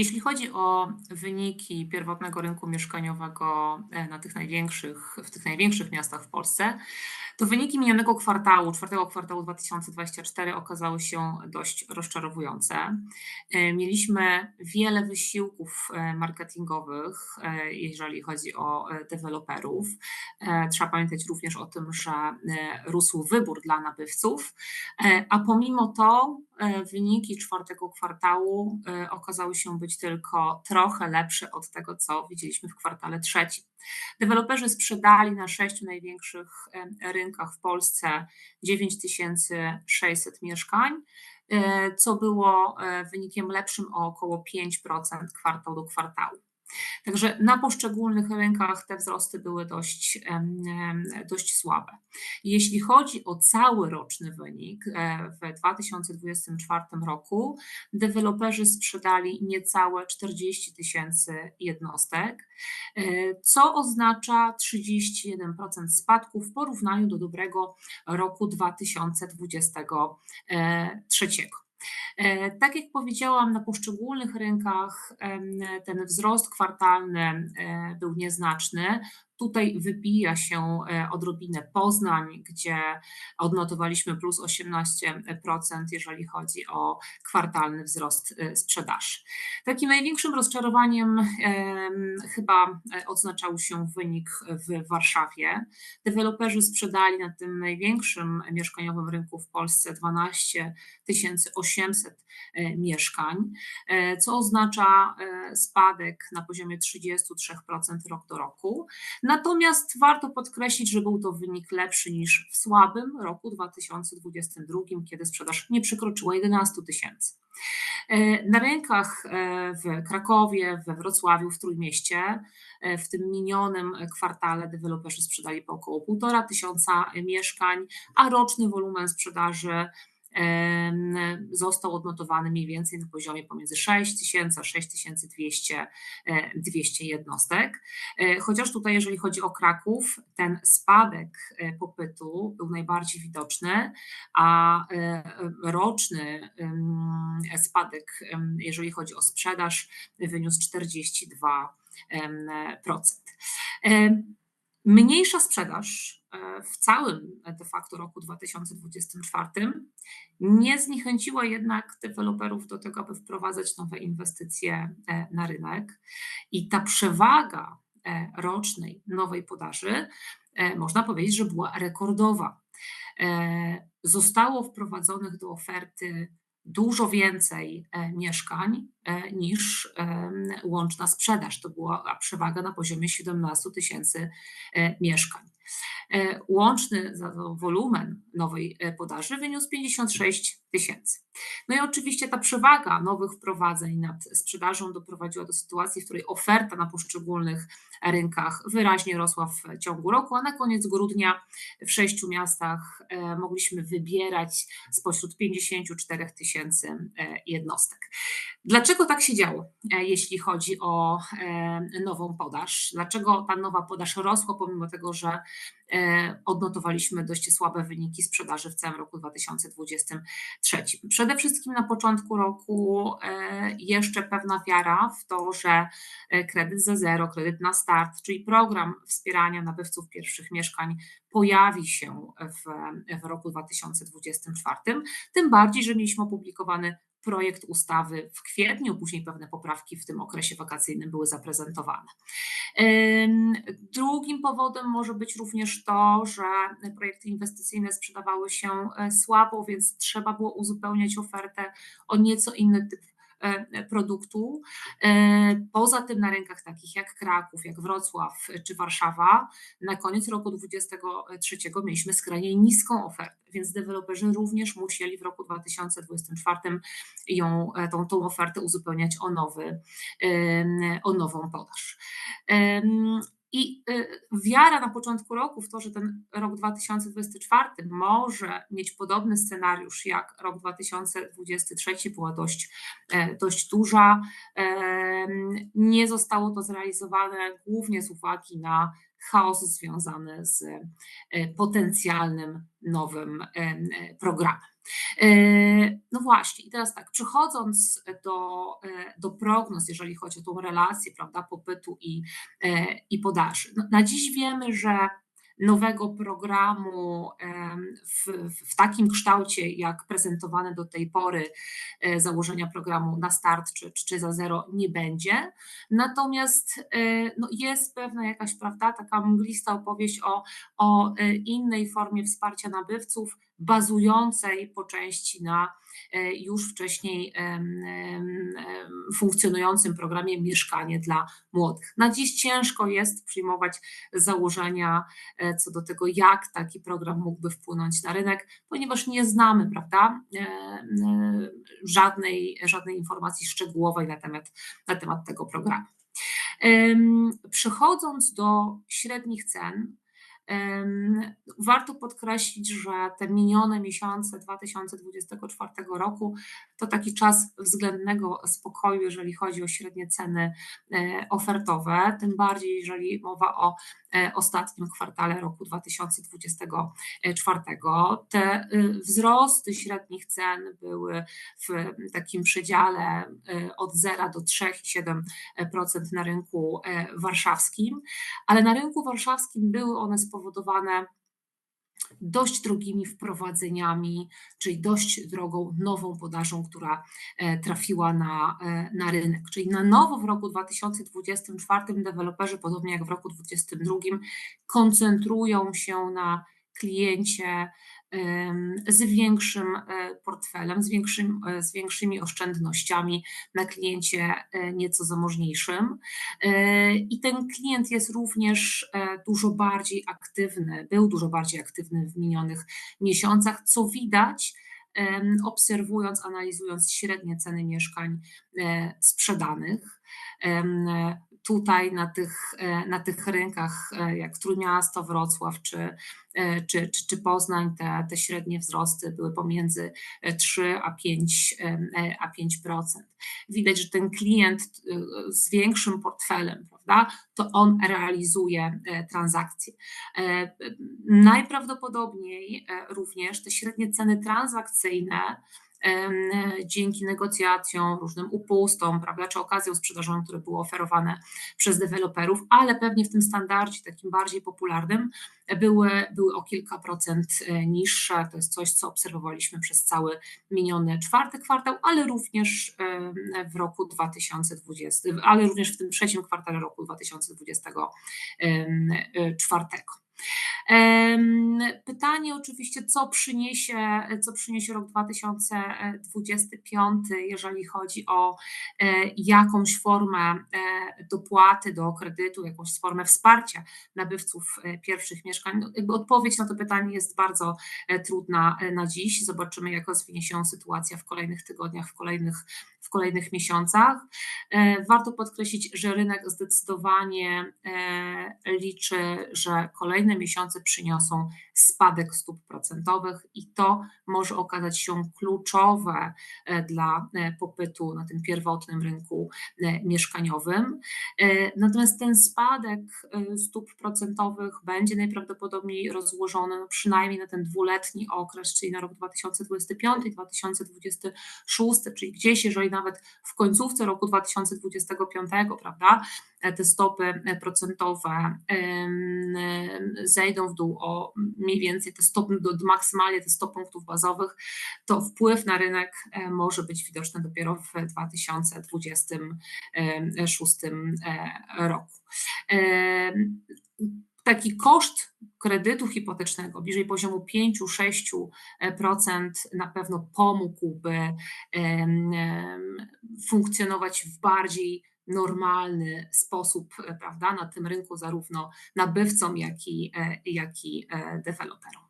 Jeśli chodzi o wyniki pierwotnego rynku mieszkaniowego e, na tych największych, w tych największych miastach w Polsce, to wyniki minionego kwartału, czwartego kwartału 2024 okazały się dość rozczarowujące. E, mieliśmy wiele wysiłków e, marketingowych, jeżeli chodzi o deweloperów. Trzeba pamiętać również o tym, że rósł wybór dla nabywców, a pomimo to wyniki czwartego kwartału okazały się być tylko trochę lepsze od tego, co widzieliśmy w kwartale trzecim. Deweloperzy sprzedali na sześciu największych rynkach w Polsce 9600 mieszkań, e, co było e, wynikiem lepszym o około 5% kwartał do kwartału. Także na poszczególnych rynkach te wzrosty były dość, dość słabe. Jeśli chodzi o cały roczny wynik, e, w 2024 roku deweloperzy sprzedali niecałe 40 tysięcy jednostek, e, co oznacza 31% spadku w porównaniu do dobrego roku 2023. E, tak jak powiedziałam, na poszczególnych rynkach ten wzrost kwartalny e, był nieznaczny. Tutaj wybija się e, odrobinę Poznań, gdzie odnotowaliśmy plus 18%, jeżeli chodzi o kwartalny wzrost e, sprzedaży. Takim największym rozczarowaniem chyba e, odznaczał się wynik w Warszawie. Deweloperzy sprzedali na tym największym mieszkaniowym rynku w Polsce 12 800 mieszkań, co oznacza spadek na poziomie 33% rok do roku. Natomiast warto podkreślić, że był to wynik lepszy niż w słabym roku 2022, kiedy sprzedaż nie przekroczyła 11 tysięcy. E, na rynkach e, w Krakowie, we Wrocławiu, w Trójmieście e, w tym minionym kwartale deweloperzy sprzedali po około 1,5 tysiąca mieszkań, a roczny wolumen sprzedaży został odnotowany mniej więcej na poziomie pomiędzy 6000 a 6200 200 jednostek. E, chociaż tutaj, jeżeli chodzi o Kraków, ten spadek e, popytu był najbardziej widoczny, a e, roczny spadek, jeżeli chodzi o sprzedaż, wyniósł 42%. Mniejsza sprzedaż e, w całym de facto roku 2024 nie zniechęciła jednak deweloperów do tego, aby wprowadzać nowe inwestycje e, na rynek. I ta przewaga e, rocznej nowej podaży, można powiedzieć, że była rekordowa. Zostało wprowadzonych do oferty dużo więcej e, mieszkań e, niż łączna sprzedaż. To była przewaga na poziomie 17 tysięcy e, mieszkań. E, łączny wolumen nowej e, podaży wyniósł 56 tysięcy. No i oczywiście ta przewaga nowych wprowadzeń nad sprzedażą doprowadziła do sytuacji, w której oferta na poszczególnych rynkach wyraźnie rosła w ciągu roku, a na koniec grudnia w sześciu miastach e, mogliśmy wybierać spośród 54 tysięcy jednostek. Dlaczego tak się działo, jeśli chodzi o nową podaż? Dlaczego ta nowa podaż rosła, pomimo tego, że odnotowaliśmy dość słabe wyniki sprzedaży w całym roku 2023. Przede wszystkim na początku roku e, jeszcze pewna wiara w to, że e, kredyt za zero, kredyt na start, czyli program wspierania nabywców pierwszych mieszkań pojawi się w, w roku 2024. Tym bardziej, że mieliśmy opublikowany projekt ustawy w kwietniu, później pewne poprawki w tym okresie wakacyjnym były zaprezentowane. Drugim powodem może być również to, że projekty inwestycyjne sprzedawały się e, słabo, więc trzeba było uzupełniać ofertę o nieco inny typ produktu. E, poza tym na rynkach takich jak Kraków, jak Wrocław czy Warszawa, na koniec roku 2023 mieliśmy skrajnie niską ofertę, więc deweloperzy również musieli w roku 2024 ją, e, tą, tą ofertę uzupełniać o, nowy, o nową podaż. I y, wiara na początku roku w to, że ten rok 2024 może mieć podobny scenariusz jak rok 2023 była dość, e, dość duża. Nie zostało to zrealizowane głównie z uwagi na chaos związany z e, potencjalnym nowym programem. Eee, no właśnie, i teraz tak, przechodząc do, e, do prognoz, jeżeli chodzi o tą relację, prawda, popytu i, e, i podaży. No, na dziś wiemy, że nowego programu w, w takim kształcie, jak prezentowane do tej pory e, założenia programu na start czy, czy za zero nie będzie. Natomiast e, no, jest pewna jakaś, prawda, taka mglista opowieść o, o e, innej formie wsparcia nabywców, bazującej po części na e, już wcześniej funkcjonującym programie Mieszkanie dla Młodych. Na dziś ciężko jest przyjmować założenia e, co do tego, jak taki program mógłby wpłynąć na rynek, ponieważ nie znamy, prawda, e, żadnej, żadnej informacji szczegółowej na temat, na temat tego programu. Przechodząc do średnich cen, Warto podkreślić, że te minione miesiące 2024 roku to taki czas względnego spokoju, jeżeli chodzi o średnie ceny e, ofertowe, tym bardziej jeżeli mowa o ostatnim kwartale roku 2024. Te y, wzrosty średnich cen były w takim przedziale y, od 0 do 3,7% na rynku e, warszawskim, ale na rynku warszawskim były one spowodowane dość drogimi wprowadzeniami, czyli dość drogą nową podażą, która e, trafiła na, e, na rynek. Czyli na nowo w roku 2024 deweloperzy, podobnie jak w roku 2022, koncentrują się na kliencie z większym e, portfelem, z, większym, e, z większymi oszczędnościami na kliencie e, nieco zamożniejszym. I ten klient jest również dużo bardziej aktywny, był dużo bardziej aktywny w minionych miesiącach, co widać obserwując, analizując średnie ceny mieszkań sprzedanych tutaj na tych, e, na tych rynkach e, jak Trójmiasto, Wrocław czy, e, czy, czy, czy Poznań te, te średnie wzrosty były pomiędzy 3 a 5, a 5%. Widać, że ten klient z większym portfelem, prawda, to on realizuje transakcje. Najprawdopodobniej również te średnie ceny transakcyjne dzięki negocjacjom, różnym upustom, prawda, czy okazjom sprzedażowym, które były oferowane przez deweloperów, ale pewnie w tym standardzie takim bardziej popularnym były, były o kilka procent e, niższe. To jest coś, co obserwowaliśmy przez cały miniony czwarty kwartał, ale również w roku 2020, ale również w tym trzecim kwartale roku 2024. Pytanie oczywiście, co przyniesie, co przyniesie rok 2025, jeżeli chodzi o e, jakąś formę e, dopłaty do kredytu, jakąś formę wsparcia nabywców e, pierwszych mieszkań. No, odpowiedź na to pytanie jest bardzo trudna na dziś. Zobaczymy, jak rozwinie się sytuacja w kolejnych tygodniach, w kolejnych, w kolejnych miesiącach. Warto podkreślić, że rynek zdecydowanie liczy, że kolejne miesiące przyniosą spadek stóp procentowych i to może okazać się kluczowe e, dla e, popytu na tym pierwotnym rynku e, mieszkaniowym. Natomiast ten spadek stóp procentowych będzie najprawdopodobniej rozłożony no przynajmniej na ten dwuletni okres, czyli na rok 2025-2026, czyli gdzieś, jeżeli nawet w końcówce roku 2025, prawda, te stopy procentowe zejdą w dół o mniej więcej te 100, do, maksymalnie te 100 punktów bazowych, to wpływ na rynek e, może być widoczny dopiero w 2026 e, roku. E, taki koszt kredytu hipotecznego bliżej poziomu 5-6% na pewno pomógłby funkcjonować w bardziej normalny sposób prawda, na tym rynku, zarówno nabywcom, jak i, jak i deweloperom.